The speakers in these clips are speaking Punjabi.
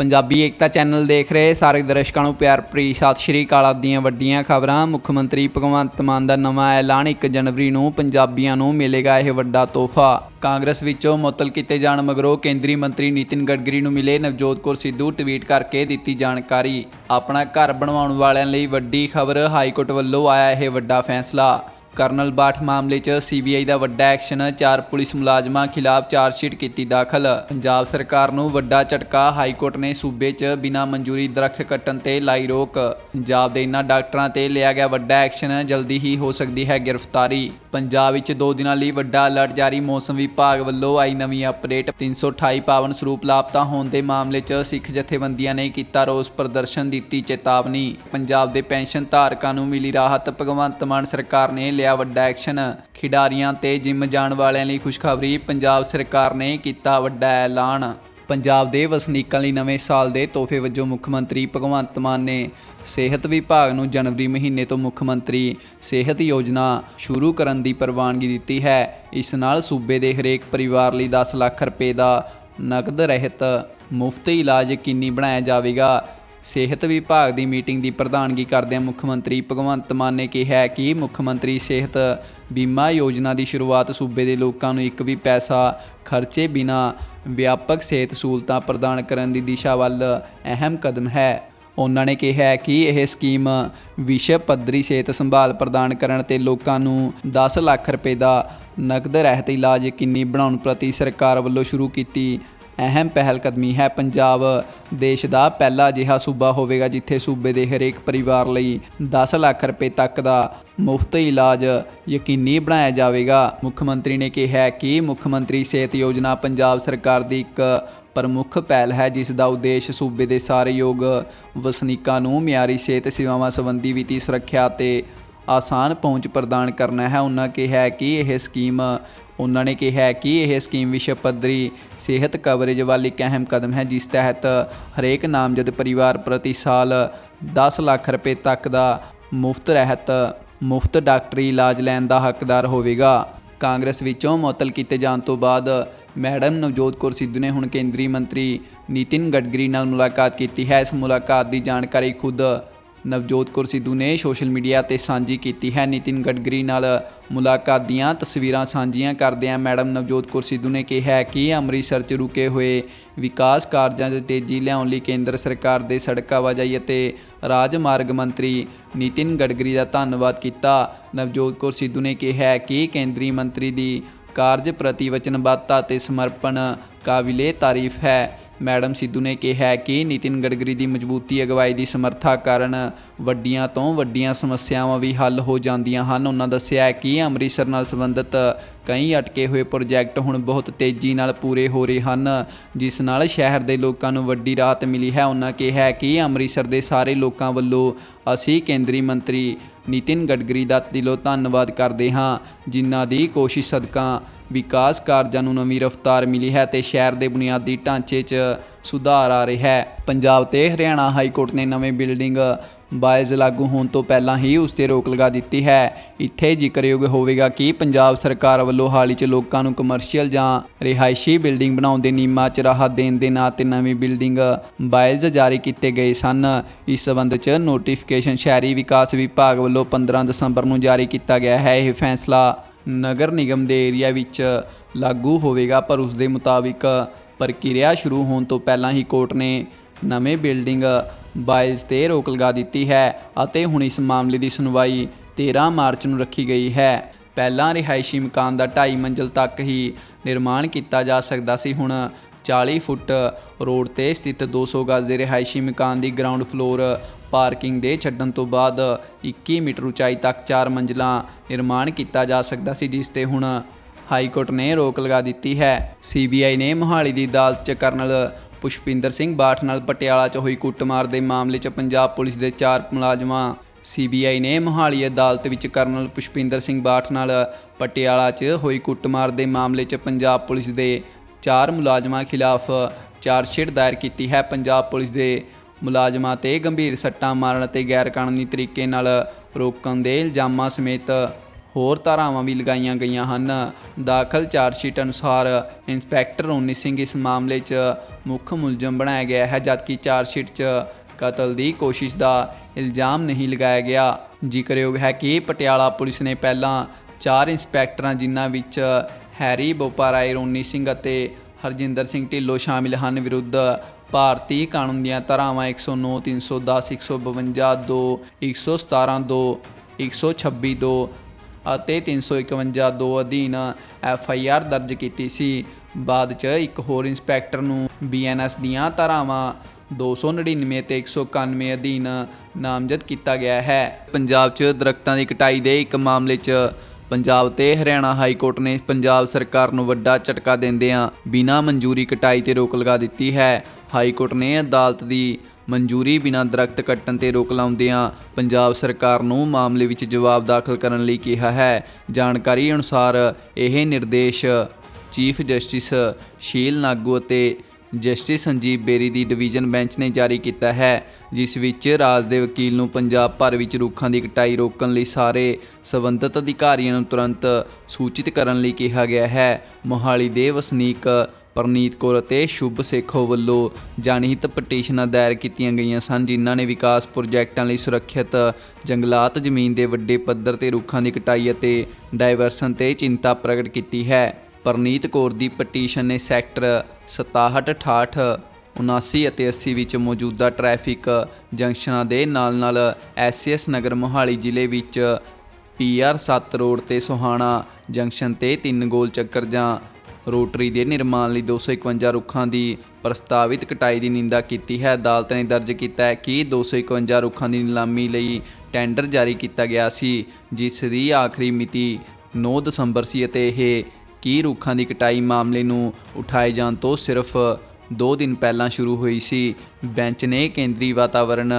ਪੰਜਾਬੀ ਏਕਤਾ ਚੈਨਲ ਦੇਖ ਰਹੇ ਸਾਰੇ ਦਰਸ਼ਕਾਂ ਨੂੰ ਪਿਆਰ ਭਰੀ ਸਤਿ ਸ਼੍ਰੀ ਅਕਾਲ ਆਪਦੀਆਂ ਵੱਡੀਆਂ ਖਬਰਾਂ। ਮੁੱਖ ਮੰਤਰੀ ਭਗਵੰਤ ਮਾਨ ਦਾ ਨਵਾਂ ਐਲਾਨ 1 ਜਨਵਰੀ ਨੂੰ ਪੰਜਾਬੀਆਂ ਨੂੰ ਮਿਲੇਗਾ ਇਹ ਵੱਡਾ ਤੋਹਫਾ। ਕਾਂਗਰਸ ਵਿੱਚੋਂ ਮੁਅੱਤਲ ਕੀਤੇ ਜਾਣ ਮਗਰੋਂ ਕੇਂਦਰੀ ਮੰਤਰੀ ਨਿਤਿਨ ਗਡਕਰੀ ਨੂੰ ਮਿਲੇ ਨਵਜੋਤ ਕੌਰ ਸਿੱਧੂ ਟਵੀਟ ਕਰਕੇ ਦਿੱਤੀ ਜਾਣਕਾਰੀ। ਆਪਣਾ ਘਰ ਬਣਵਾਉਣ ਵਾਲਿਆਂ ਲਈ ਵੱਡੀ ਖਬਰ ਹਾਈ ਕੋਰਟ ਵੱਲੋਂ ਆਇਆ ਇਹ ਵੱਡਾ ਫੈਸਲਾ। ਕਰਨਲ ਬਾਠ ਮਾਮਲੇ 'ਚ ਸੀਬੀਆਈ ਦਾ ਵੱਡਾ ਐਕਸ਼ਨ, ਚਾਰ ਪੁਲਿਸ ਮੁਲਾਜ਼ਮਾਂ ਖਿਲਾਫ ਚਾਰਜਸ਼ੀਟ ਕੀਤੀ ਦਾਖਲ। ਪੰਜਾਬ ਸਰਕਾਰ ਨੂੰ ਵੱਡਾ ਝਟਕਾ ਹਾਈ ਕੋਰਟ ਨੇ ਸੂਬੇ 'ਚ ਬਿਨਾਂ ਮਨਜ਼ੂਰੀ ਦਰਖਤ ਕੱਟਣ ਤੇ ਲਾਈ ਰੋਕ। ਪੰਜਾਬ ਦੇ ਇਨ੍ਹਾਂ ਡਾਕਟਰਾਂ ਤੇ ਲਿਆ ਗਿਆ ਵੱਡਾ ਐਕਸ਼ਨ, ਜਲਦੀ ਹੀ ਹੋ ਸਕਦੀ ਹੈ ਗ੍ਰਿਫਤਾਰੀ। ਪੰਜਾਬ ਵਿੱਚ ਦੋ ਦਿਨਾਂ ਲਈ ਵੱਡਾ ਅਲਰਟ ਜਾਰੀ। ਮੌਸਮ ਵਿਭਾਗ ਵੱਲੋਂ ਆਈ ਨਵੀਂ ਅਪਡੇਟ। 328 ਪਾਵਨ ਸਰੂਪ ਲਾਪਤਾ ਹੋਣ ਦੇ ਮਾਮਲੇ 'ਚ ਸਿੱਖ ਜਥੇਬੰਦੀਆਂ ਨੇ ਕੀਤਾ ਰੋਸ ਪ੍ਰਦਰਸ਼ਨ ਦਿੱਤੀ ਚੇਤਾਵਨੀ। ਪੰਜਾਬ ਦੇ ਪੈਨਸ਼ਨ ਧਾਰਕਾਂ ਨੂੰ ਮਿਲੀ ਰਾਹਤ। ਭਗਵੰਤ ਮਾਨ ਸਰਕਾਰ ਨੇ ਲਿਆ ਵੱਡਾ ਐਕਸ਼ਨ। ਖਿਡਾਰੀਆਂ ਤੇ ਜਿਮ ਜਾਣ ਵਾਲਿਆਂ ਲਈ ਖੁਸ਼ਖਬਰੀ। ਪੰਜਾਬ ਸਰਕਾਰ ਨੇ ਕੀਤਾ ਵੱਡਾ ਐਲਾਨ। ਪੰਜਾਬ ਦੇ ਵਸਨੀਕਾਂ ਲਈ ਨਵੇਂ ਸਾਲ ਦੇ ਤੋਹਫੇ ਵਜੋਂ ਮੁੱਖ ਮੰਤਰੀ ਭਗਵੰਤ ਮਾਨ ਨੇ ਸਿਹਤ ਵਿਭਾਗ ਨੂੰ ਜਨਵਰੀ ਮਹੀਨੇ ਤੋਂ ਮੁੱਖ ਮੰਤਰੀ ਸਿਹਤ ਯੋਜਨਾ ਸ਼ੁਰੂ ਕਰਨ ਦੀ ਪ੍ਰਵਾਨਗੀ ਦਿੱਤੀ ਹੈ। ਇਸ ਨਾਲ ਸੂਬੇ ਦੇ ਹਰੇਕ ਪਰਿਵਾਰ ਲਈ 10 ਲੱਖ ਰੁਪਏ ਦਾ ਨਕਦ ਰਹਿਤ ਮੁਫਤ ਇਲਾਜ ਯਕੀਨੀ ਬਣਾਇਆ ਜਾਵੇਗਾ? ਸਿਹਤ ਵਿਭਾਗ ਦੀ ਮੀਟਿੰਗ ਦੀ ਪ੍ਰਧਾਨਗੀ ਕਰਦਿਆਂ ਮੁੱਖ ਮੰਤਰੀ ਭਗਵੰਤ ਮਾਨ ਨੇ ਕਿਹਾ ਕਿ ਮੁੱਖ ਮੰਤਰੀ ਸਿਹਤ ਬੀਮਾ ਯੋਜਨਾ ਦੀ ਸ਼ੁਰੂਆਤ ਸੂਬੇ ਦੇ ਲੋਕਾਂ ਨੂੰ ਇੱਕ ਵੀ ਪੈਸਾ ਖਰਚੇ ਬਿਨਾ ਵਿਆਪਕ ਸਿਹਤ ਸਹੂਲਤਾਂ ਪ੍ਰਦਾਨ ਕਰਨ ਦੀ ਦਿਸ਼ਾ ਵੱਲ ਅਹਿਮ ਕਦਮ ਹੈ। ਉਹਨਾਂ ਨੇ ਕਿਹਾ ਕਿ ਇਹ ਸਕੀਮ ਵਿਸ਼ਵ ਪੱਧਰੀ ਸਿਹਤ ਸੰਭਾਲ ਪ੍ਰਦਾਨ ਕਰਨ ਤੇ ਲੋਕਾਂ ਨੂੰ 10 ਲੱਖ ਰੁਪਏ ਦਾ ਨਕਦ ਰਹਿਤ ਇਲਾਜ ਯਕੀਨੀ ਬਣਾਉਣ ਪ੍ਰਤੀ ਸਰਕਾਰ ਵੱਲੋਂ ਸ਼ੁਰੂ ਕੀਤੀ ਅਹਿਮ ਪਹਿਲ ਕਦਮੀ ਹੈ। ਪੰਜਾਬ ਦੇਸ਼ ਦਾ ਪਹਿਲਾ ਅਜਿਹਾ ਸੂਬਾ ਹੋਵੇਗਾ ਜਿੱਥੇ ਸੂਬੇ ਦੇ ਹਰੇਕ ਪਰਿਵਾਰ ਲਈ 10 ਲੱਖ ਰੁਪਏ ਤੱਕ ਦਾ ਮੁਫਤ ਇਲਾਜ ਯਕੀਨੀ ਬਣਾਇਆ ਜਾਵੇਗਾ। ਮੁੱਖ ਮੰਤਰੀ ਨੇ ਕਿਹਾ ਕਿ ਮੁੱਖ ਮੰਤਰੀ ਸਿਹਤ ਯੋਜਨਾ ਪੰਜਾਬ ਸਰਕਾਰ ਦੀ ਇੱਕ ਪ੍ਰਮੁੱਖ ਪਹਿਲ ਹੈ, ਜਿਸ ਦਾ ਉਦੇਸ਼ ਸੂਬੇ ਦੇ ਸਾਰੇ ਯੋਗ ਵਸਨੀਕਾਂ ਨੂੰ ਮਿਆਰੀ ਸਿਹਤ ਸੇਵਾਵਾਂ ਸੰਬੰਧੀ ਵਿੱਤੀ ਸੁਰੱਖਿਆ ਅਤੇ ਆਸਾਨ ਪਹੁੰਚ ਪ੍ਰਦਾਨ ਕਰਨਾ ਹੈ। ਉਹਨਾਂ ਕਿਹਾ ਕਿ ਇਹ ਸਕੀਮ ਉਹਨਾਂ ਨੇ ਕਿਹਾ ਕਿ ਇਹ ਸਕੀਮ ਵਿਸ਼ਵ ਪੱਧਰੀ ਸਿਹਤ ਕਵਰੇਜ ਵੱਲ ਇੱਕ ਅਹਿਮ ਕਦਮ ਹੈ, ਜਿਸ ਤਹਿਤ ਹਰੇਕ ਨਾਮਜ਼ਦ ਪਰਿਵਾਰ ਪ੍ਰਤੀ ਸਾਲ 10 ਲੱਖ ਰੁਪਏ ਤੱਕ ਦਾ ਮੁਫਤ ਰਹਿਤ, ਮੁਫਤ ਡਾਕਟਰੀ ਇਲਾਜ ਲੈਣ ਦਾ ਹੱਕਦਾਰ ਹੋਵੇਗਾ। ਕਾਂਗਰਸ ਵਿੱਚੋਂ ਮੁਅੱਤਲ ਕੀਤੇ ਜਾਣ ਤੋਂ ਬਾਅਦ ਮੈਡਮ ਨਵਜੋਤ ਕੌਰ ਸਿੱਧੂ ਨੇ ਹੁਣ ਕੇਂਦਰੀ ਮੰਤਰੀ ਨਿਤਿਨ ਗਡਕਰੀ ਨਾਲ ਮੁਲਾਕਾਤ ਕੀਤੀ ਹੈ। ਇਸ ਮੁਲਾਕਾਤ ਦੀ ਜਾਣਕਾਰੀ ਖੁਦ ਨਵਜੋਤ ਕੌਰ ਸਿੱਧੂ ਨੇ ਸੋਸ਼ਲ ਮੀਡੀਆ ਤੇ ਸਾਂਝੀ ਕੀਤੀ ਹੈ। ਨਿਤਿਨ ਗਡਕਰੀ ਨਾਲ ਮੁਲਾਕਾਤ ਦੀਆਂ ਤਸਵੀਰਾਂ ਸਾਂਝੀਆਂ ਕਰਦਿਆਂ ਮੈਡਮ ਨਵਜੋਤ ਕੌਰ ਸਿੱਧੂ ਨੇ ਕਿਹਾ ਕਿ ਅੰਮ੍ਰਿਤਸਰ 'ਚ ਰੁਕੇ ਹੋਏ ਵਿਕਾਸ ਕਾਰਜਾਂ 'ਚ ਤੇਜ਼ੀ ਲਿਆਉਣ ਲਈ ਕੇਂਦਰ ਸਰਕਾਰ ਦੇ ਸੜਕ ਆਵਾਜਾਈ ਅਤੇ ਰਾਜਮਾਰਗ ਮੰਤਰੀ ਨਿਤਿਨ ਗਡਕਰੀ ਦਾ ਧੰਨਵਾਦ ਕੀਤਾ। ਨਵਜੋਤ ਕੌਰ ਸਿੱਧੂ ਨੇ ਕਿਹਾ ਕਿ ਕੇਂਦਰੀ ਮੰਤਰੀ ਦੀ ਕਾਰਜ ਪ੍ਰਤੀ ਵਚਨਬੱਧਤਾ ਅਤੇ ਸਮਰਪਣ ਕਾਬਿਲੇ ਤਾਰੀਫ ਹੈ। ਮੈਡਮ ਸਿੱਧੂ ਨੇ ਕਿਹਾ ਕਿ ਨਿਤਿਨ ਗਡਕਰੀ ਦੀ ਮਜ਼ਬੂਤੀ ਅਗਵਾਈ ਦੀ ਸਮਰੱਥਾ ਕਾਰਨ ਵੱਡੀਆਂ ਤੋਂ ਵੱਡੀਆਂ ਸਮੱਸਿਆਵਾਂ ਵੀ ਹੱਲ ਹੋ ਜਾਂਦੀਆਂ ਹਨ। ਉਹਨਾਂ ਦੱਸਿਆ ਕਿ ਅੰਮ੍ਰਿਤਸਰ ਨਾਲ ਸੰਬੰਧਿਤ ਕਈ ਅਟਕੇ ਹੋਏ ਪ੍ਰੋਜੈਕਟ ਹੁਣ ਬਹੁਤ ਤੇਜ਼ੀ ਨਾਲ ਪੂਰੇ ਹੋ ਰਹੇ ਹਨ, ਜਿਸ ਨਾਲ ਸ਼ਹਿਰ ਦੇ ਲੋਕਾਂ ਨੂੰ ਵੱਡੀ ਰਾਹਤ ਮਿਲੀ ਹੈ। ਉਹਨਾਂ ਕਿਹਾ ਕਿ ਅੰਮ੍ਰਿਤਸਰ ਦੇ ਸਾਰੇ ਲੋਕਾਂ ਵੱਲੋਂ ਅਸੀਂ ਕੇਂਦਰੀ ਮੰਤਰੀ ਨਿਤਿਨ ਗਡਕਰੀ ਦਾ ਦਿਲੋਂ ਧੰਨਵਾਦ ਕਰਦੇ ਹਾਂ, ਜਿਨ੍ਹਾਂ ਦੀ ਕੋਸ਼ਿਸ਼ ਸਦਕਾ ਵਿਕਾਸ ਕਾਰਜਾਂ ਨੂੰ ਨਵੀਂ ਰਫ਼ਤਾਰ ਮਿਲੀ ਹੈ ਤੇ ਸ਼ਹਿਰ ਦੇ ਬੁਨਿਆਦੀ ਢਾਂਚੇ 'ਚ ਸੁਧਾਰ ਆ ਰਿਹਾ ਹੈ। ਪੰਜਾਬ ਤੇ ਹਰਿਆਣਾ ਹਾਈ ਕੋਰਟ ਨੇ ਨਵੇਂ ਬਿਲਡਿੰਗ ਬਾਇਜ਼ ਲਾਗੂ ਹੋਣ ਤੋਂ ਪਹਿਲਾਂ ਹੀ ਉਸ ਤੇ ਰੋਕ ਲਗਾ ਦਿੱਤੀ ਹੈ। ਇੱਥੇ ਜ਼ਿਕਰਯੋਗ ਹੋਵੇਗਾ ਕਿ ਪੰਜਾਬ ਸਰਕਾਰ ਵੱਲੋਂ ਹਾਲ ਹੀ 'ਚ ਲੋਕਾਂ ਨੂੰ ਕਮਰਸ਼ੀਅਲ ਜਾਂ ਰਿਹਾਇਸ਼ੀ ਬਿਲਡਿੰਗ ਬਣਾਉਣ ਦੇ ਨਿਯਮਾਂ 'ਚ ਰਾਹਤ ਦੇਣ ਦੇ ਨਾਂ ਤੇ ਨਵੀਂ ਬਿਲਡਿੰਗ ਬਾਇਜ਼ ਜਾਰੀ ਕੀਤੇ ਗਏ ਸਨ। ਇਸ ਸਬੰਧ 'ਚ ਨੋਟੀਫਿਕੇਸ਼ਨ ਸ਼ਹਿਰੀ ਵਿਕਾਸ ਵਿਭਾਗ ਵੱਲੋਂ 15 ਦਸੰਬਰ ਨੂੰ ਜਾਰੀ ਕੀਤਾ ਗਿਆ ਹੈ। ਇਹ ਫੈਸਲਾ ਨਗਰ ਨਿਗਮ ਦੇ ਏਰੀਆ ਵਿੱਚ ਲਾਗੂ ਹੋਵੇਗਾ, ਪਰ ਉਸ ਦੇ ਮੁਤਾਬਿਕ ਪ੍ਰਕਿਰਿਆ ਸ਼ੁਰੂ ਹੋਣ ਤੋਂ ਪਹਿਲਾਂ ਹੀ ਕੋਰਟ ਨੇ ਨਵੇਂ ਬਿਲਡਿੰਗ ਬਾਇਜ਼ ਤੇ ਰੋਕ ਲਗਾ ਦਿੱਤੀ ਹੈ ਅਤੇ ਹੁਣ ਇਸ ਮਾਮਲੇ ਦੀ ਸੁਣਵਾਈ 13 ਮਾਰਚ ਨੂੰ ਰੱਖੀ ਗਈ ਹੈ। ਪਹਿਲਾਂ ਰਿਹਾਇਸ਼ੀ ਮਕਾਨ ਦਾ 2.5 ਮੰਜ਼ਲ ਤੱਕ ਹੀ ਨਿਰਮਾਣ ਕੀਤਾ ਜਾ ਸਕਦਾ ਸੀ। ਹੁਣ 40 ਫੁੱਟ ਰੋਡ ਤੇ ਸਥਿਤ 200 ਗਜ਼ ਦੇ ਰਿਹਾਇਸ਼ੀ ਮਕਾਨ ਦੀ ਗਰਾਊਂਡ ਫਲੋਰ ਪਾਰਕਿੰਗ ਦੇ ਛੱਡਣ ਤੋਂ ਬਾਅਦ 21 ਮੀਟਰ ਉਚਾਈ ਤੱਕ ਚਾਰ ਮੰਜ਼ਿਲਾਂ ਨਿਰਮਾਣ ਕੀਤਾ ਜਾ ਸਕਦਾ ਸੀ, ਜਿਸ ਤੇ ਹੁਣ ਹਾਈ ਕੋਰਟ ਨੇ ਰੋਕ ਲਗਾ ਦਿੱਤੀ ਹੈ। ਸੀਬੀਆਈ ਨੇ ਮੋਹਾਲੀ ਦੀ ਅਦਾਲਤ 'ਚ ਕਰਨਲ ਪੁਸ਼ਪਿੰਦਰ ਸਿੰਘ ਬਾਠ ਨਾਲ ਪਟਿਆਲਾ 'ਚ ਹੋਈ ਕੁੱਟਮਾਰ ਦੇ ਮਾਮਲੇ 'ਚ ਪੰਜਾਬ ਪੁਲਿਸ ਦੇ ਚਾਰ ਮੁਲਾਜ਼ਮਾਂ। ਸੀਬੀਆਈ ਨੇ ਮੋਹਾਲੀ ਅਦਾਲਤ ਵਿੱਚ ਕਰਨਲ ਪੁਸ਼ਪਿੰਦਰ ਸਿੰਘ ਬਾਠ ਨਾਲ ਪਟਿਆਲਾ 'ਚ ਹੋਈ ਕੁੱਟਮਾਰ ਦੇ ਮਾਮਲੇ 'ਚ ਪੰਜਾਬ ਪੁਲਿਸ ਦੇ ਚਾਰ ਮੁਲਾਜ਼ਮਾਂ ਖਿਲਾਫ ਚਾਰਜਸ਼ੀਟ ਦਾਇਰ ਕੀਤੀ ਹੈ। ਪੰਜਾਬ ਪੁਲਿਸ ਦੇ ਮੁਲਾਜ਼ਮਾਂ ਤੇ ਗੰਭੀਰ ਸੱਟਾਂ ਮਾਰਨ ਅਤੇ ਗੈਰ ਕਾਨੂੰਨੀ ਤਰੀਕੇ ਨਾਲ ਰੋਕਣ ਦੇ ਇਲਜ਼ਾਮਾਂ ਸਮੇਤ ਹੋਰ ਧਾਰਾਵਾਂ ਵੀ ਲਗਾਈਆਂ ਗਈਆਂ ਹਨ। ਦਾਖਲ ਚਾਰਜਸ਼ੀਟ ਅਨੁਸਾਰ ਇੰਸਪੈਕਟਰ ਰੋਨੀ ਸਿੰਘ ਇਸ ਮਾਮਲੇ 'ਚ ਮੁੱਖ ਮੁਲਜ਼ਮ ਬਣਾਇਆ ਗਿਆ ਹੈ, ਜਦਕਿ ਚਾਰਜਸ਼ੀਟ 'ਚ ਕਤਲ ਦੀ ਕੋਸ਼ਿਸ਼ ਦਾ ਇਲਜ਼ਾਮ ਨਹੀਂ ਲਗਾਇਆ ਗਿਆ। ਜ਼ਿਕਰਯੋਗ ਹੈ ਕਿ ਪਟਿਆਲਾ ਪੁਲਿਸ ਨੇ ਪਹਿਲਾਂ ਚਾਰ ਇੰਸਪੈਕਟਰਾਂ, ਜਿਨ੍ਹਾਂ ਵਿੱਚ ਹੈਰੀ ਬੋਪਾਰਾਏ, ਰੋਨੀ ਸਿੰਘ ਅਤੇ ਹਰਜਿੰਦਰ ਸਿੰਘ ਢਿੱਲੋਂ ਸ਼ਾਮਿਲ ਹਨ, ਵਿਰੁੱਧ ਭਾਰਤੀ ਕਾਨੂੰਨ ਦੀਆਂ ਧਾਰਾਵਾਂ 109 310 152 2 117 2 126 2 ਅਤੇ 351 2 ਅਧੀਨ ਐਫ ਆਈ ਆਰ ਦਰਜ ਕੀਤੀ ਸੀ। ਬਾਅਦ ਚ ਇੱਕ ਹੋਰ ਇੰਸਪੈਕਟਰ ਨੂੰ ਬੀਐਨਐਸ ਦੀਆਂ ਧਾਰਾਵਾਂ 299 ਤੇ 191 ਅਧੀਨ ਨਾਮਜ਼ਦ ਕੀਤਾ ਗਿਆ ਹੈ। ਪੰਜਾਬ 'ਚ ਦਰਖਤਾਂ ਦੀ ਕਟਾਈ ਦੇ ਇੱਕ ਮਾਮਲੇ 'ਚ ਪੰਜਾਬ ਤੇ ਹਰਿਆਣਾ ਹਾਈ ਕੋਰਟ ਨੇ ਪੰਜਾਬ ਸਰਕਾਰ ਨੂੰ ਵੱਡਾ ਝਟਕਾ ਦਿੰਦਿਆਂ ਬਿਨਾਂ ਮਨਜ਼ੂਰੀ ਕਟਾਈ ਤੇ ਰੋਕ ਲਗਾ ਦਿੱਤੀ ਹੈ। ਹਾਈ ਕੋਰਟ ਨੇ ਅਦਾਲਤ ਦੀ ਮਨਜ਼ੂਰੀ ਬਿਨਾਂ ਦਰਖਤ ਕੱਟਣ ਤੇ ਰੋਕ ਲਾਉਂਦਿਆਂ ਪੰਜਾਬ ਸਰਕਾਰ ਨੂੰ ਮਾਮਲੇ ਵਿੱਚ ਜਵਾਬ ਦਾਖਲ ਕਰਨ ਲਈ ਕਿਹਾ ਹੈ। ਜਾਣਕਾਰੀ ਅਨੁਸਾਰ ਇਹ ਨਿਰਦੇਸ਼ ਚੀਫ ਜਸਟਿਸ ਸ਼ੀਲ ਨਾਗੂ ਅਤੇ ਜਸਟਿਸ ਸੰਜੀਵ ਬੇਰੀ ਦੀ ਡਿਵੀਜ਼ਨ ਬੈਂਚ ਨੇ ਜਾਰੀ ਕੀਤਾ ਹੈ, ਜਿਸ ਵਿੱਚ ਰਾਜ ਦੇ ਵਕੀਲ ਨੂੰ ਪੰਜਾਬ ਭਰ ਵਿੱਚ ਰੁੱਖਾਂ ਦੀ ਕਟਾਈ ਰੋਕਣ ਲਈ ਸਾਰੇ ਸਬੰਧਤ ਅਧਿਕਾਰੀਆਂ ਨੂੰ ਤੁਰੰਤ ਸੂਚਿਤ ਕਰਨ ਲਈ ਕਿਹਾ ਗਿਆ ਹੈ। ਮੋਹਾਲੀ ਦੇ ਵਸਨੀਕ ਪਰਨੀਤ ਕੌਰ ਅਤੇ ਸ਼ੁਭ ਸੇਖੋ ਵੱਲੋਂ ਜਨਹਿਤ ਪਟੀਸ਼ਨਾਂ ਦਾਇਰ ਕੀਤੀਆਂ ਗਈਆਂ ਸਨ, ਜਿਨ੍ਹਾਂ ਨੇ ਵਿਕਾਸ ਪ੍ਰੋਜੈਕਟਾਂ ਲਈ ਸੁਰੱਖਿਅਤ ਜੰਗਲਾਤ ਜ਼ਮੀਨ ਦੇ ਵੱਡੇ ਪੱਧਰ ਤੇ ਰੁੱਖਾਂ ਦੀ ਕਟਾਈ ਅਤੇ ਡਾਇਵਰਸਨ ਤੇ ਚਿੰਤਾ ਪ੍ਰਗਟ ਕੀਤੀ ਹੈ। ਪਰਨੀਤ ਕੌਰ ਦੀ ਪਟੀਸ਼ਨ ਨੇ ਸੈਕਟਰ 67 68 79 ਅਤੇ 80 ਵਿੱਚ ਮੌਜੂਦਾ ਟ੍ਰੈਫਿਕ ਜੰਕਸ਼ਨਾਂ ਦੇ ਨਾਲ-ਨਾਲ ਐਸਐਸ ਨਗਰ ਮੋਹਾਲੀ ਜ਼ਿਲ੍ਹੇ ਵਿੱਚ ਪੀਆਰ 7 ਰੋਡ ਤੇ ਸੋਹਾਣਾ ਜੰਕਸ਼ਨ ਤੇ ਤਿੰਨ ਗੋਲ ਚੱਕਰ ਜਾਂ ਰੋਟਰੀ ਦੇ ਨਿਰਮਾਣ ਲਈ 251 ਰੁੱਖਾਂ ਦੀ ਪ੍ਰਸਤਾਵਿਤ ਕਟਾਈ ਦੀ ਨਿੰਦਾ ਕੀਤੀ ਹੈ। ਅਦਾਲਤ ਨੇ ਦਰਜ ਕੀਤਾ ਹੈ ਕਿ 251 ਰੁੱਖਾਂ ਦੀ ਨਿਲਾਮੀ ਲਈ ਟੈਂਡਰ ਜਾਰੀ ਕੀਤਾ ਗਿਆ ਸੀ, ਜਿਸ ਦੀ ਆਖਰੀ ਮਿਤੀ 9 ਦਸੰਬਰ ਸੀ ਅਤੇ ਇਹ ਕੀ ਰੁੱਖਾਂ ਦੀ ਕਟਾਈ ਮਾਮਲੇ ਨੂੰ ਉਠਾਏ ਜਾਣ ਤੋਂ ਸਿਰਫ 2 ਦਿਨ ਪਹਿਲਾਂ ਸ਼ੁਰੂ ਹੋਈ ਸੀ। ਬੈਂਚ ਨੇ ਕੇਂਦਰੀ ਵਾਤਾਵਰਣ,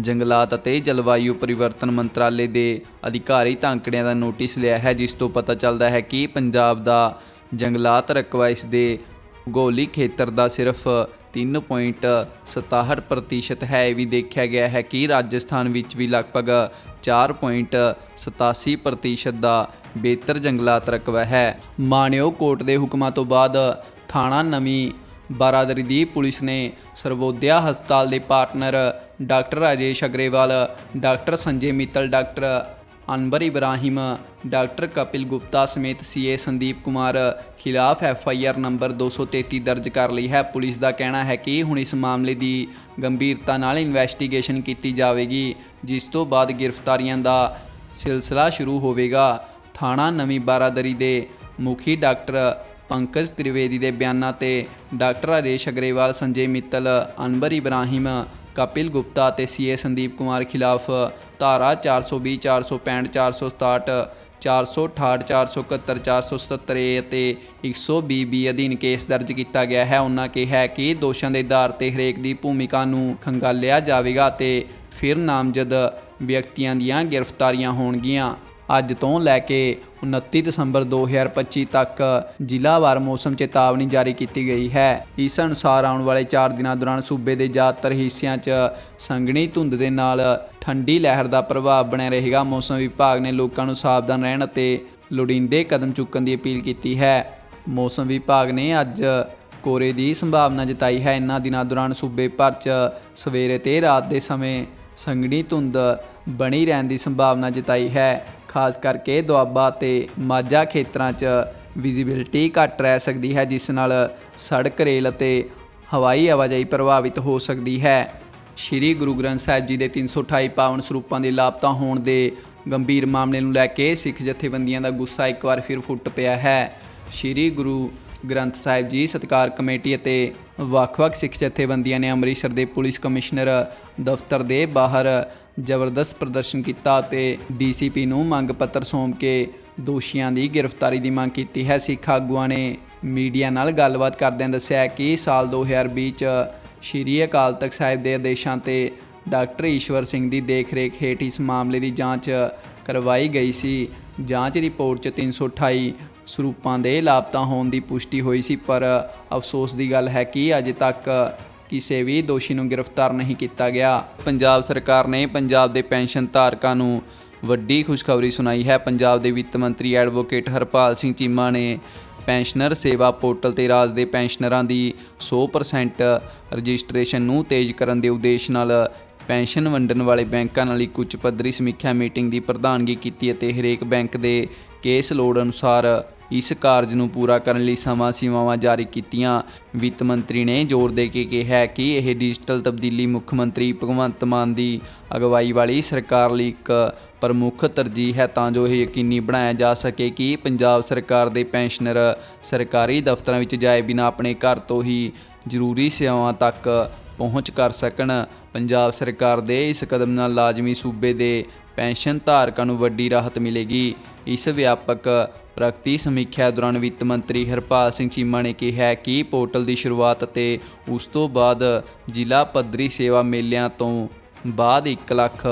ਜੰਗਲਾਤ ਅਤੇ ਜਲਵਾਯੂ ਪਰਿਵਰਤਨ ਮੰਤਰਾਲੇ ਦੇ ਅਧਿਕਾਰੀ ਤਾਂਕੜਿਆਂ ਦਾ ਨੋਟਿਸ ਲਿਆ ਹੈ, ਜਿਸ ਤੋਂ ਪਤਾ ਚੱਲਦਾ ਹੈ ਕਿ ਪੰਜਾਬ ਦਾ ਜੰਗਲਾਤ ਰਕਬਾ ਇਸ ਦੇ ਭੂਗੋਲਿਕ ਖੇਤਰ ਦਾ ਸਿਰਫ 3.67% ਹੈ। ਇਹ ਵੀ ਦੇਖਿਆ ਗਿਆ ਹੈ ਕਿ ਰਾਜਸਥਾਨ ਵਿੱਚ ਵੀ ਲਗਭਗ 4.87% ਦਾ ਬਿਹਤਰ ਜੰਗਲਾਤ ਰਕਬਾ ਹੈ। ਮਾਣਿਓ ਕੋਰਟ ਦੇ ਹੁਕਮਾਂ ਤੋਂ ਬਾਅਦ ਥਾਣਾ ਨਵੀਂ ਬਾਰਾਦਰੀ ਦੀ ਪੁਲਿਸ ਨੇ ਸਰਵੋਦਿਆ ਹਸਪਤਾਲ ਦੇ partner doctor Rajesh Agarwal, doctor Sanjay Mittal, doctor Anwar Ibrahim, doctor Kapil Gupta ਸਮੇਤ ਸੀਏ ਸੰਦੀਪ ਕੁਮਾਰ ਖਿਲਾਫ ਐਫ ਆਈ ਆਰ ਨੰਬਰ 233 ਦਰਜ ਕਰ ਲਈ ਹੈ। ਪੁਲਿਸ ਦਾ ਕਹਿਣਾ ਹੈ ਕਿ ਹੁਣ ਇਸ ਮਾਮਲੇ ਦੀ ਗੰਭੀਰਤਾ ਨਾਲ ਇਨਵੈਸਟੀਗੇਸ਼ਨ ਕੀਤੀ ਜਾਵੇਗੀ, ਜਿਸ ਤੋਂ ਬਾਅਦ ਗ੍ਰਿਫਤਾਰੀਆਂ ਦਾ ਸਿਲਸਿਲਾ ਸ਼ੁਰੂ ਹੋਵੇਗਾ। ਥਾਣਾ ਨਵੀਂ ਬਾਰਾਦਰੀ ਦੇ ਮੁਖੀ ਡਾਕਟਰ ਪੰਕਜ ਤ੍ਰਿਵੇਦੀ ਦੇ ਬਿਆਨਾਂ ਤੇ ਡਾਕਟਰ ਰਾਜੇਸ਼ ਅਗਰੇਵਾਲ, ਸੰਜੇ ਮਿੱਤਲ, ਅਨਵਰ ਇਬਰਾਹਿਮ ਕਪਿਲ ਗੁਪਤਾ ਅਤੇ ਸੀਏ ਸੰਦੀਪ ਕੁਮਾਰ ਖਿਲਾਫ ਧਾਰਾ 420 465 467 468 471 477 ਏ ਅਤੇ 120 ਬੀ ਅਧੀਨ ਕੇਸ ਦਰਜ ਕੀਤਾ ਗਿਆ ਹੈ। ਉਹਨਾਂ ਕਿਹਾ ਕਿ ਦੋਸ਼ਾਂ ਦੇ ਆਧਾਰ ਤੇ ਹਰੇਕ ਦੀ ਭੂਮਿਕਾ ਨੂੰ ਖੰਗਾਲਿਆ ਜਾਵੇਗਾ ਅਤੇ ਫਿਰ ਨਾਮਜ਼ਦ ਵਿਅਕਤੀਆਂ ਦੀਆਂ ਗ੍ਰਿਫਤਾਰੀਆਂ ਹੋਣਗੀਆਂ। ਅੱਜ ਤੋਂ ਲੈ ਕੇ 29 ਦਸੰਬਰ 2025 ਤੱਕ ਜ਼ਿਲ੍ਹਾਵਾਰ ਮੌਸਮ ਚੇਤਾਵਨੀ ਜਾਰੀ ਕੀਤੀ ਗਈ ਹੈ। ਇਸ ਅਨੁਸਾਰ ਆਉਣ ਵਾਲੇ 4 ਦਿਨਾਂ ਦੌਰਾਨ ਸੂਬੇ ਦੇ ਜ਼ਿਆਦਾਤਰ ਹਿੱਸਿਆਂ 'ਚ ਸੰਘਣੀ ਧੁੰਦ ਦੇ ਨਾਲ ਠੰਡੀ ਲਹਿਰ ਦਾ ਪ੍ਰਭਾਵ ਬਣਿਆ ਰਹੇਗਾ। ਮੌਸਮ ਵਿਭਾਗ ਨੇ ਲੋਕਾਂ ਨੂੰ ਸਾਵਧਾਨ ਰਹਿਣ ਅਤੇ ਲੋੜੀਂਦੇ ਕਦਮ ਚੁੱਕਣ ਦੀ ਅਪੀਲ ਕੀਤੀ ਹੈ। ਮੌਸਮ ਵਿਭਾਗ ਨੇ ਅੱਜ ਕੋਰੇ ਦੀ ਸੰਭਾਵਨਾ ਜਤਾਈ ਹੈ। ਇਨ੍ਹਾਂ ਦਿਨਾਂ ਦੌਰਾਨ ਸੂਬੇ ਭਰ 'ਚ ਸਵੇਰੇ ਤੇ ਰਾਤ ਦੇ ਸਮੇਂ ਸੰਘਣੀ ਧੁੰਦ ਬਣੀ ਰਹਿਣ ਦੀ ਸੰਭਾਵਨਾ ਜਤਾਈ ਹੈ। ਖਾਸ ਕਰਕੇ ਦੁਆਬਾ ਤੇ ਮਾਝਾ ਖੇਤਰਾਂ 'ਚ ਵਿਜ਼ਿਬਿਲਟੀ ਘੱਟ ਰਹਿ ਸਕਦੀ ਹੈ, ਜਿਸ ਨਾਲ ਸੜਕ, ਰੇਲ ਅਤੇ ਹਵਾਈ ਆਵਾਜਾਈ ਪ੍ਰਭਾਵਿਤ ਹੋ ਸਕਦੀ ਹੈ। ਸ਼੍ਰੀ ਗੁਰੂ ਗ੍ਰੰਥ ਸਾਹਿਬ ਜੀ ਦੇ 328 ਪਾਵਨ ਸਰੂਪਾਂ ਦੇ ਲਾਪਤਾ ਹੋਣ ਦੇ ਗੰਭੀਰ ਮਾਮਲੇ ਨੂੰ ਲੈ ਕੇ ਸਿੱਖ ਜਥੇਬੰਦੀਆਂ ਦਾ ਗੁੱਸਾ ਇੱਕ ਵਾਰ ਫਿਰ ਫੁੱਟ ਪਿਆ ਹੈ। ਸ਼੍ਰੀ ਗੁਰੂ ਗ੍ਰੰਥ ਸਾਹਿਬ ਜੀ ਸਤਕਾਰ ਕਮੇਟੀ ਅਤੇ ਵੱਖ-ਵੱਖ ਸਿੱਖ ਜਥੇਬੰਦੀਆਂ ਨੇ ਅੰਮ੍ਰਿਤਸਰ ਦੇ ਪੁਲਿਸ ਕਮਿਸ਼ਨਰ ਦਫ਼ਤਰ ਦੇ ਬਾਹਰ ਜ਼ਬਰਦਸਤ ਪ੍ਰਦਰਸ਼ਨ ਕੀਤਾ ਅਤੇ ਡੀਸੀਪੀ ਨੂੰ ਮੰਗ ਪੱਤਰ ਸੌਂਪ ਕੇ ਦੋਸ਼ੀਆਂ ਦੀ ਗ੍ਰਿਫਤਾਰੀ ਦੀ ਮੰਗ ਕੀਤੀ ਹੈ। ਸਿੱਖ ਆਗੂਆਂ ਨੇ ਮੀਡੀਆ ਨਾਲ ਗੱਲਬਾਤ ਕਰਦਿਆਂ ਦੱਸਿਆ ਕਿ ਸਾਲ 2020 ਚ ਸ਼੍ਰੀ ਅਕਾਲ ਤਖਤ ਸਾਹਿਬ ਦੇ ਆਦੇਸ਼ਾਂ ਤੇ ਡਾਕਟਰ ਈਸ਼ਵਰ ਸਿੰਘ ਦੀ ਦੇਖਰੇਖ ਹੇਠ ਇਸ ਮਾਮਲੇ ਦੀ ਜਾਂਚ ਕਰਵਾਈ ਗਈ ਸੀ। ਜਾਂਚ ਰਿਪੋਰਟ 'ਚ 328 ਸਰੂਪਾਂ ਦੇ ਲਾਪਤਾ ਹੋਣ ਦੀ ਪੁਸ਼ਟੀ ਹੋਈ ਸੀ, ਪਰ ਅਫਸੋਸ ਦੀ ਗੱਲ ਹੈ ਕਿ ਅਜੇ ਤੱਕ ਕਿਸੇ ਵੀ ਦੋਸ਼ੀ ਨੂੰ ਗ੍ਰਿਫਤਾਰ ਨਹੀਂ ਕੀਤਾ ਗਿਆ। ਪੰਜਾਬ ਸਰਕਾਰ ਨੇ ਪੰਜਾਬ ਦੇ ਪੈਨਸ਼ਨ ਧਾਰਕਾਂ ਨੂੰ ਵੱਡੀ ਖੁਸ਼ਖਬਰੀ ਸੁਣਾਈ ਹੈ। ਪੰਜਾਬ ਦੇ ਵਿੱਤ ਮੰਤਰੀ ਐਡਵੋਕੇਟ ਹਰਪਾਲ ਸਿੰਘ ਚੀਮਾ ਨੇ ਪੈਨਸ਼ਨਰ ਸੇਵਾ ਪੋਰਟਲ ਤੇ ਰਾਜ ਦੇ ਪੈਨਸ਼ਨਰਾਂ ਦੀ 100% ਰਜਿਸਟ੍ਰੇਸ਼ਨ ਨੂੰ ਤੇਜ਼ ਕਰਨ ਦੇ ਉਦੇਸ਼ ਨਾਲ ਪੈਨਸ਼ਨ ਵੰਡਣ ਵਾਲੇ ਬੈਂਕਾਂ ਨਾਲ ਇੱਕ ਉੱਚ ਪੱਧਰੀ ਸਮੀਖਿਆ ਮੀਟਿੰਗ ਦੀ ਪ੍ਰਧਾਨਗੀ ਕੀਤੀ ਅਤੇ ਹਰੇਕ ਬੈਂਕ ਦੇ ਕੇਸ ਲੋੜ ਅਨੁਸਾਰ ਇਸ ਕਾਰਜ ਨੂੰ ਪੂਰਾ ਕਰਨ ਲਈ ਸਮਾਂ ਸੀਮਾਵਾਂ ਜਾਰੀ ਕੀਤੀਆਂ। ਵਿੱਤ ਮੰਤਰੀ ਨੇ ਜ਼ੋਰ ਦੇ ਕੇ ਕਿਹਾ ਕਿ ਇਹ ਡਿਜੀਟਲ ਤਬਦੀਲੀ ਮੁੱਖ ਮੰਤਰੀ ਭਗਵੰਤ ਮਾਨ ਦੀ ਅਗਵਾਈ ਵਾਲੀ ਸਰਕਾਰ ਲਈ ਇੱਕ ਪ੍ਰਮੁੱਖ ਤਰਜੀਹ ਹੈ। ਤਾਂ ਜੋ ਇਹ ਯਕੀਨੀ ਬਣਾਇਆ ਜਾ ਸਕੇ ਕਿ ਪੰਜਾਬ ਸਰਕਾਰ ਦੇ ਪੈਨਸ਼ਨਰ ਸਰਕਾਰੀ ਦਫ਼ਤਰਾਂ ਵਿੱਚ ਜਾਏ ਬਿਨਾਂ ਆਪਣੇ ਘਰ ਤੋਂ ਹੀ ਜ਼ਰੂਰੀ ਸੇਵਾਵਾਂ ਤੱਕ ਪਹੁੰਚ ਕਰ ਸਕਣ। ਪੰਜਾਬ ਸਰਕਾਰ ਦੇ ਇਸ ਕਦਮ ਨਾਲ ਲਾਜ਼ਮੀ ਸੂਬੇ ਦੇ ਪੈਨਸ਼ਨ ਧਾਰਕਾਂ ਨੂੰ ਵੱਡੀ ਰਾਹਤ ਮਿਲੇਗੀ। ਇਸ ਵਿਆਪਕ ਪ੍ਰਗਤੀ ਸਮੀਖਿਆ ਦੌਰਾਨ ਵਿੱਤ ਮੰਤਰੀ ਹਰਪਾਲ ਸਿੰਘ ਚੀਮਾ ਨੇ ਕਿਹਾ ਕਿ ਪੋਰਟਲ ਦੀ ਸ਼ੁਰੂਆਤ ਅਤੇ ਉਸ ਤੋਂ ਬਾਅਦ ਜ਼ਿਲ੍ਹਾ ਪੱਧਰੀ ਸੇਵਾ ਮੇਲਿਆਂ ਤੋਂ ਬਾਅਦ 1 ਲੱਖ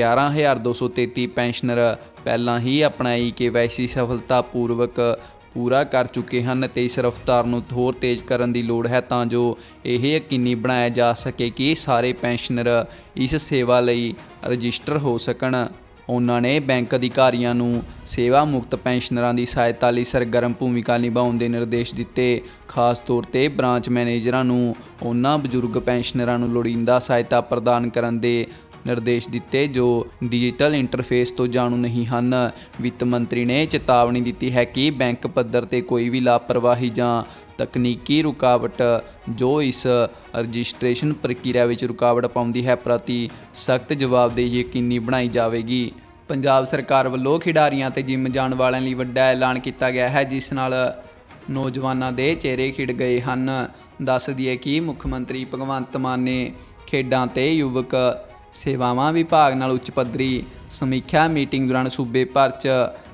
11233 ਪੈਨਸ਼ਨਰ ਪਹਿਲਾਂ ਹੀ ਆਪਣਾ ਈ ਕੇਵਾਈਸੀ ਸਫਲਤਾਪੂਰਵਕ ਪੂਰਾ ਕਰ ਚੁੱਕੇ ਹਨ ਤੇ ਇਸ ਰਫ਼ਤਾਰ ਨੂੰ ਹੋਰ ਤੇਜ਼ ਕਰਨ ਦੀ ਲੋੜ ਹੈ ਤਾਂ ਜੋ ਇਹ ਯਕੀਨੀ ਬਣਾਇਆ ਜਾ ਸਕੇ ਕਿ ਸਾਰੇ ਪੈਨਸ਼ਨਰ ਇਸ ਸੇਵਾ ਲਈ ਰਜਿਸਟਰ ਹੋ ਸਕਣ। ਉਹਨਾਂ ਨੇ ਬੈਂਕ ਅਧਿਕਾਰੀਆਂ ਨੂੰ ਸੇਵਾ ਮੁਕਤ ਪੈਨਸ਼ਨਰਾਂ ਦੀ ਸਹਾਇਤਾ ਲਈ ਸਰਗਰਮ ਭੂਮਿਕਾ ਨਿਭਾਉਣ ਦੇ ਨਿਰਦੇਸ਼ ਦਿੱਤੇ। ਖਾਸ ਤੌਰ ਤੇ ਬ੍ਰਾਂਚ ਮੈਨੇਜਰਾਂ ਨੂੰ ਉਹਨਾਂ ਬਜ਼ੁਰਗ ਪੈਨਸ਼ਨਰਾਂ ਨੂੰ ਲੋੜੀਂਦਾ ਸਹਾਇਤਾ ਪ੍ਰਦਾਨ ਕਰਨ ਦੇ ਨਿਰਦੇਸ਼ ਦਿੱਤੇ, ਜੋ ਡਿਜੀਟਲ ਇੰਟਰਫੇਸ ਤੋਂ ਜਾਣੂ ਨਹੀਂ ਹਨ। ਵਿੱਤ ਮੰਤਰੀ ਨੇ ਚੇਤਾਵਨੀ ਦਿੱਤੀ ਹੈ ਕਿ ਬੈਂਕ ਪੱਧਰ ਤੇ ਕੋਈ ਵੀ ਲਾਪਰਵਾਹੀ ਜਾਂ ਤਕਨੀਕੀ ਰੁਕਾਵਟ ਜੋ ਇਸ ਰਜਿਸਟ੍ਰੇਸ਼ਨ ਪ੍ਰਕਿਰਿਆ ਵਿੱਚ ਰੁਕਾਵਟ ਪਾਉਂਦੀ ਹੈ ਪ੍ਰਤੀ ਸਖਤ ਜਵਾਬਦੇਹੀ ਯਕੀਨੀ ਬਣਾਈ ਜਾਵੇਗੀ। ਪੰਜਾਬ ਸਰਕਾਰ ਵੱਲੋਂ ਖਿਡਾਰੀਆਂ ਤੇ ਜਿੰਮ ਜਾਣ ਵਾਲਿਆਂ ਲਈ ਵੱਡਾ ਐਲਾਨ ਕੀਤਾ ਗਿਆ ਹੈ, ਜਿਸ ਨਾਲ ਨੌਜਵਾਨਾਂ ਦੇ ਚਿਹਰੇ ਖਿੜ ਗਏ ਹਨ। ਦੱਸ ਦਈਏ ਕਿ ਮੁੱਖ ਮੰਤਰੀ ਭਗਵੰਤ ਮਾਨ ਨੇ ਖੇਡਾਂ ਤੇ ਯੁਵਕ ਸੇਵਾਵਾਂ ਵਿਭਾਗ ਨਾਲ ਉੱਚ ਪੱਧਰੀ ਸਮੀਖਿਆ ਮੀਟਿੰਗ ਦੌਰਾਨ ਸੂਬੇ ਭਰ 'ਚ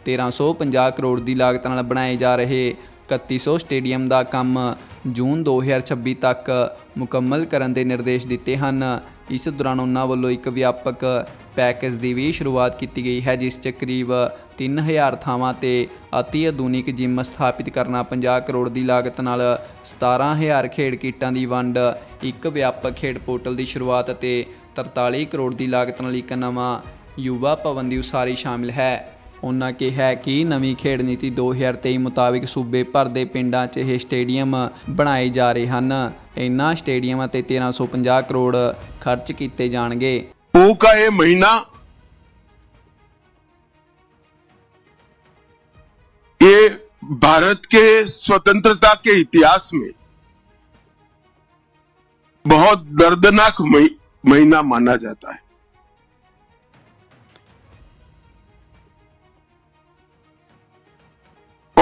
1350 ਕਰੋੜ ਦੀ ਲਾਗਤ ਨਾਲ ਬਣਾਏ ਜਾ ਰਹੇ 3100 ਸਟੇਡੀਅਮ ਦਾ ਕੰਮ ਜੂਨ 2026 ਤੱਕ ਮੁਕੰਮਲ ਕਰਨ ਦੇ ਨਿਰਦੇਸ਼ ਦਿੱਤੇ ਹਨ। ਇਸ ਦੌਰਾਨ ਉਹਨਾਂ ਵੱਲੋਂ ਇੱਕ ਵਿਆਪਕ ਪੈਕੇਜ ਦੀ ਵੀ ਸ਼ੁਰੂਆਤ ਕੀਤੀ ਗਈ ਹੈ, ਜਿਸ 'ਚ ਕਰੀਬ 3000 ਥਾਵਾਂ ਤੇ ਅਤੀ ਆਧੁਨਿਕ ਜਿਮ ਸਥਾਪਿਤ ਕਰਨਾ 50 ਕਰੋੜ ਦੀ ਲਾਗਤ ਨਾਲ 17000 ਖੇਡ ਕਿੱਟਾਂ ਦੀ ਵੰਡ, ਇੱਕ ਵਿਆਪਕ ਖੇਡ ਪੋਰਟਲ ਦੀ ਸ਼ੁਰੂਆਤ ਅਤੇ 43 ਕਰੋੜ ਦੀ ਲਾਗਤ ਨਾਲ ਇੱਕ ਨਵਾਂ ਯੁਵਾ ਭਵਨ ਦੀ ਉਸਾਰੀ ਸ਼ਾਮਿਲ ਹੈ। ਉਹਨਾਂ ਕਿਹਾ ਕਿ ਨਵੀਂ ਖੇਡ ਨੀਤੀ 2023 ਮੁਤਾਬਿਕ ਸੂਬੇ ਭਰ ਦੇ ਪਿੰਡਾਂ 'ਚ ਇਹ ਸਟੇਡੀਅਮ ਬਣਾਏ ਜਾ ਰਹੇ ਹਨ ਇਨ੍ਹਾਂ ਸਟੇਡੀਅਮਾਂ ਤੇ 1350 ਕਰੋੜ ਖਰਚ ਕੀਤੇ ਜਾਣਗੇ पो का ये महीना ये भारत के स्वतंत्रता के इतिहास में बहुत दर्दनाक मही- महीना माना जाता है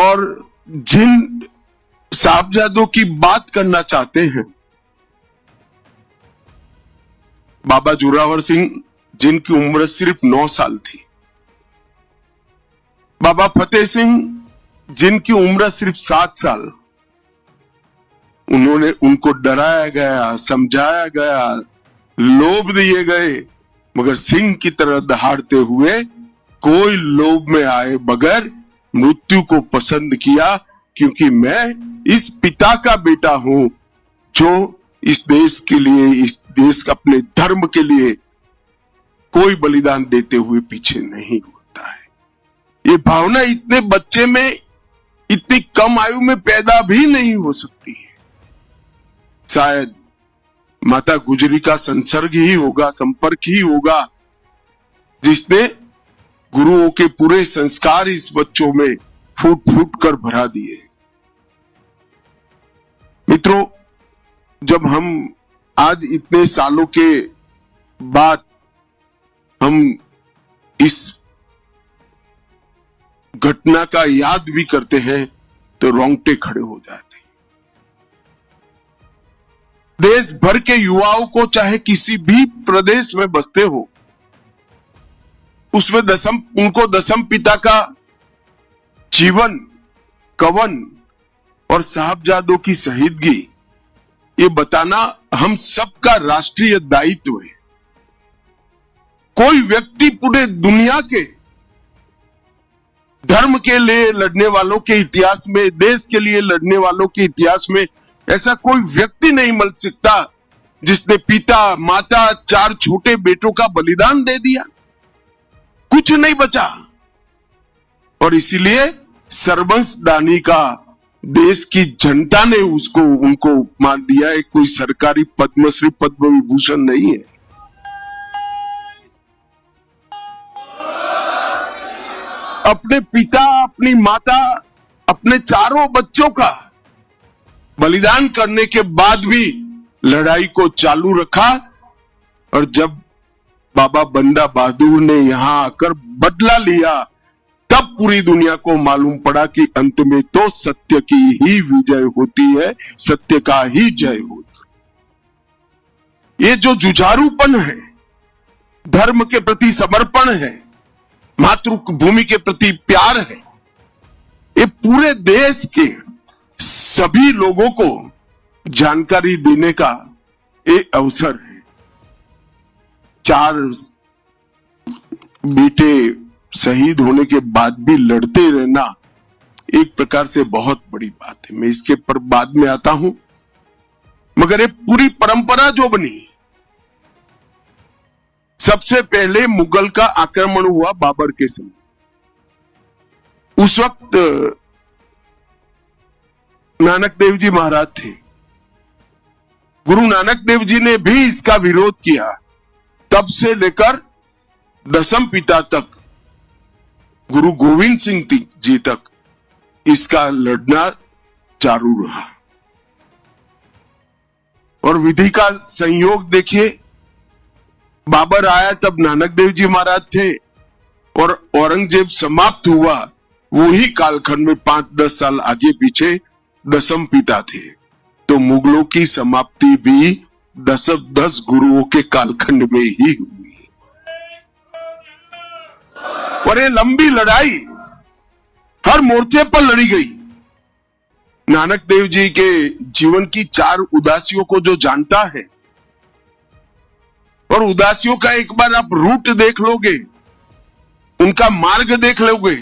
और जिन साहबजादों की बात करना चाहते हैं, बाबा जोरावर सिंह, जिनकी उम्र सिर्फ़ नौ साल थी, बाबा फतेह सिंह, जिनकी उम्र सिर्फ़ सात साल, उन्होंने उनको डराया गया, समझाया गया, लोभ दिए गए, मगर सिंह की तरह दहाड़ते हुए कोई लोभ में आए बगैर मृत्यु को पसंद किया क्योंकि मैं इस पिता का बेटा हूँ, जो इस देश के लिए, इस देश का अपने धर्म के लिए कोई बलिदान देते हुए पीछे नहीं होता है। ये भावना इतने बच्चे में, इतनी कम आयु में पैदा भी नहीं हो सकती है। शायद माता गुजरी का संसर्ग ही होगा, संपर्क ही होगा, जिसने गुरुओं के पूरे संस्कार इस बच्चों में फूट फूट कर भरा दिए। मित्रों, जब हम आज इतने सालों के बाद हम इस घटना का याद भी करते हैं तो रोंगटे खड़े हो जाते हैं। देश भर के युवाओं को चाहे किसी भी प्रदेश में बसते हो उसमें दसम, उनको दसम पिता का जीवन, कवन और साहबजादों की शहीदगी, ये बताना हम सबका राष्ट्रीय दायित्व है। कोई व्यक्ति पूरे दुनिया के धर्म के लिए लड़ने वालों के इतिहास में, देश के लिए लड़ने वालों के इतिहास में ऐसा कोई व्यक्ति नहीं मिल सकता जिसने पिता, माता, चार छोटे बेटों का बलिदान दे दिया। कुछ नहीं बचा। और इसीलिए सर्वंस दानी का देश की जनता ने उसको, उनको उपमान दिया है, कोई सरकारी पद्मश्री पद्म विभूषण नहीं है। अपने पिता, अपनी माता, अपने चारों बच्चों का बलिदान करने के बाद भी लड़ाई को चालू रखा और जब बाबा बंदा बहादुर ने यहाँ आकर बदला लिया तब पूरी दुनिया को मालूम पड़ा कि अंत में तो सत्य की ही विजय होती है, सत्य का ही जय होता। ये जो जुझारूपन है, धर्म के प्रति समर्पण है, मातृभूमि के प्रति प्यार है, ये पूरे देश के सभी लोगों को जानकारी देने का एक अवसर है चार बेटे शहीद होने के बाद भी लड़ते रहना एक प्रकार से बहुत बड़ी बात है। मैं इसके पर बाद में आता हूँ। मगर ये पूरी परंपरा जो बनी, सबसे पहले मुगल का आक्रमण हुआ बाबर के समय। उस वक्त, नानक देव जी महाराज थे। गुरु नानक देव जी ने भी इसका विरोध किया। तब से लेकर दसम पिता तक, गुरु गोविंद सिंह जी तक इसका लड़ना चालू रहा। और विधि का संयोग देखिए, बाबर आया तब नानक देव जी महाराज थे और औरंगज़ेब समाप्त हुआ वही कालखंड में पाँच दस साल आगे पीछे दसम पिता थे। तो मुगलों की समाप्ति भी दस दस गुरुओं के कालखंड में ही हुई और ये लंबी लड़ाई हर मोर्चे पर लड़ी गई। नानक देव जी के जीवन की चार उदासियों को जो जानता है, और उदासियों का एक बार आप रूट देख लोगे, उनका मार्ग देख लोगे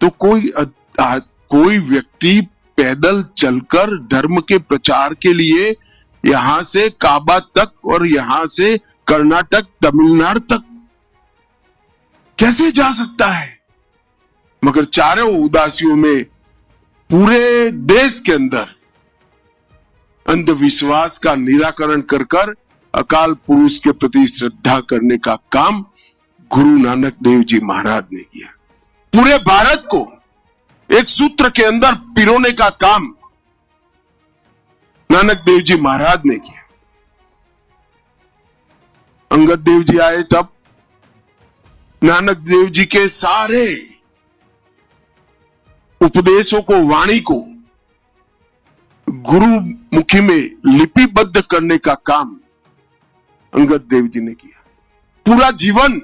तो कोई आ- कोई व्यक्ति पैदल चलकर धर्म के प्रचार के लिए यहाँ से काबा तक और यहाँ से कर्नाटक तमिलनाडु तक। कैसे जा सकता है? मगर चारों उदासियों में पूरे देश के अंदर अंधविश्वास का निराकरण कर कर अकाल पुरुष के प्रति श्रद्धा करने का काम गुरु नानक देव जी महाराज ने किया। पूरे भारत को एक सूत्र के अंदर पिरोने का काम नानक देव जी महाराज ने किया। अंगद देव जी आए तब, नानक देव जी के सारे उपदेशों को, वाणी को गुरु मुखी में लिपिबद्ध करने का काम अंगद देव जी ने किया। पूरा जीवन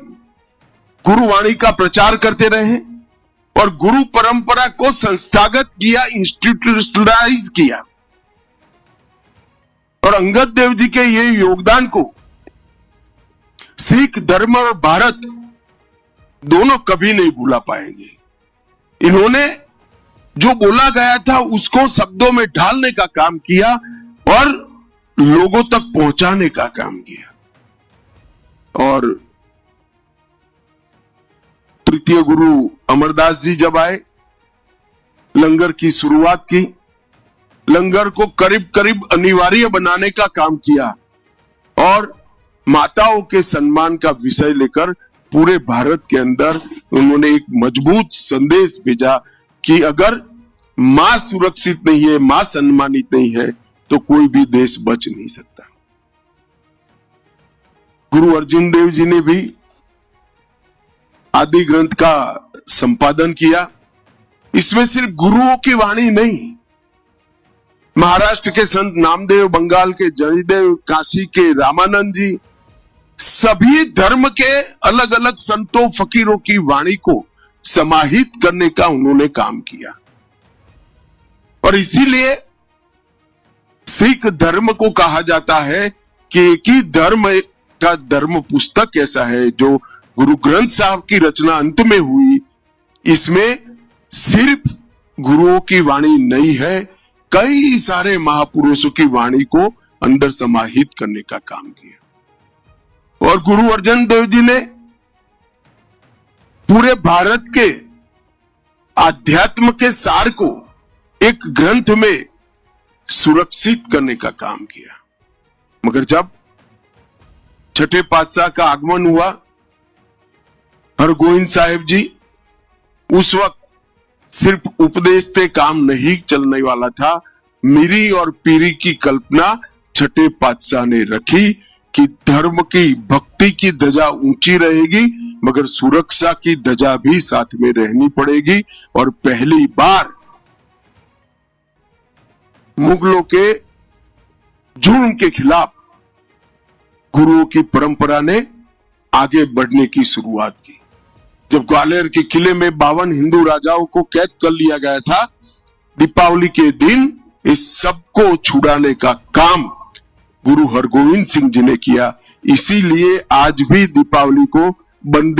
गुरुवाणी का प्रचार करते रहे और गुरु परंपरा को संस्थागत किया इंस्टीट्यूशनलाइज किया। और अंगद देव जी के ये योगदान को सिख, धर्म और भारत दोनों कभी नहीं भूला पाएँगे। इन्होंने जो बोला गया था, उसको शब्दों में ढालने का काम किया और लोगों तक पहुँचाने का काम किया। और तृतीय गुरु अमरदास जी जब आए, लंगर की शुरुआत की लंगर को करीब करीब अनिवार्य बनाने का काम किया और माताओं के सम्मान का विषय लेकर पूरे भारत के अंदर उन्होंने एक मज़बूत संदेश भेजा कि अगर माँ सुरक्षित नहीं है, माँ सम्मानित नहीं है तो कोई भी देश बच नहीं सकता। गुरु अर्जुन देव जी ने भी आदि ग्रंथ का संपादन किया। इसमें सिर्फ़ गुरुओं की वाणी नहीं महाराष्ट्र के संत नामदेव, बंगाल के जयदेव, काशी के रामानंद जी, सभी धर्म के अलग अलग संतों, फकीरों की वाणी को समाहित करने का उन्होंने काम किया। और इसीलिए सिख धर्म को कहा जाता है कि एक ही धर्म का धर्म पुस्तक ऐसा है जो गुरु ग्रंथ साहब की रचना अंत में हुई। इसमें सिर्फ़ गुरुओं की वाणी नहीं है कई सारे महापुरुषों की वाणी को अंदर समाहित करने का काम किया। और गुरु अर्जन देव जी ने पूरे भारत के आध्यात्म के सार को एक ग्रंथ में सुरक्षित करने का काम किया। मगर जब छठे पातशाह का आगमन हुआ, हरगोविंद साहेब जी उस वक्त सिर्फ़ उपदेश से काम नहीं चलने वाला था। मिरी और पीरी की कल्पना छठे पातशाह ने रखी कि धर्म की भक्ति की ध्वजा ऊँची रहेगी, मगर सुरक्षा की ध्वजा भी साथ में रहनी पड़ेगी। और पहली बार मुगलों के जुल्म के खिलाफ गुरुओं की परंपरा ने आगे बढ़ने की शुरुआत की। जब ग्वालियर के किले में बावन हिंदू राजाओं को कैद कर लिया गया था, दीपावली के दिन इस सबको छुड़ाने का काम गुरु हरगोविंद सिंह जी ने किया। इसीलिए आज भी दीपावली को बंदी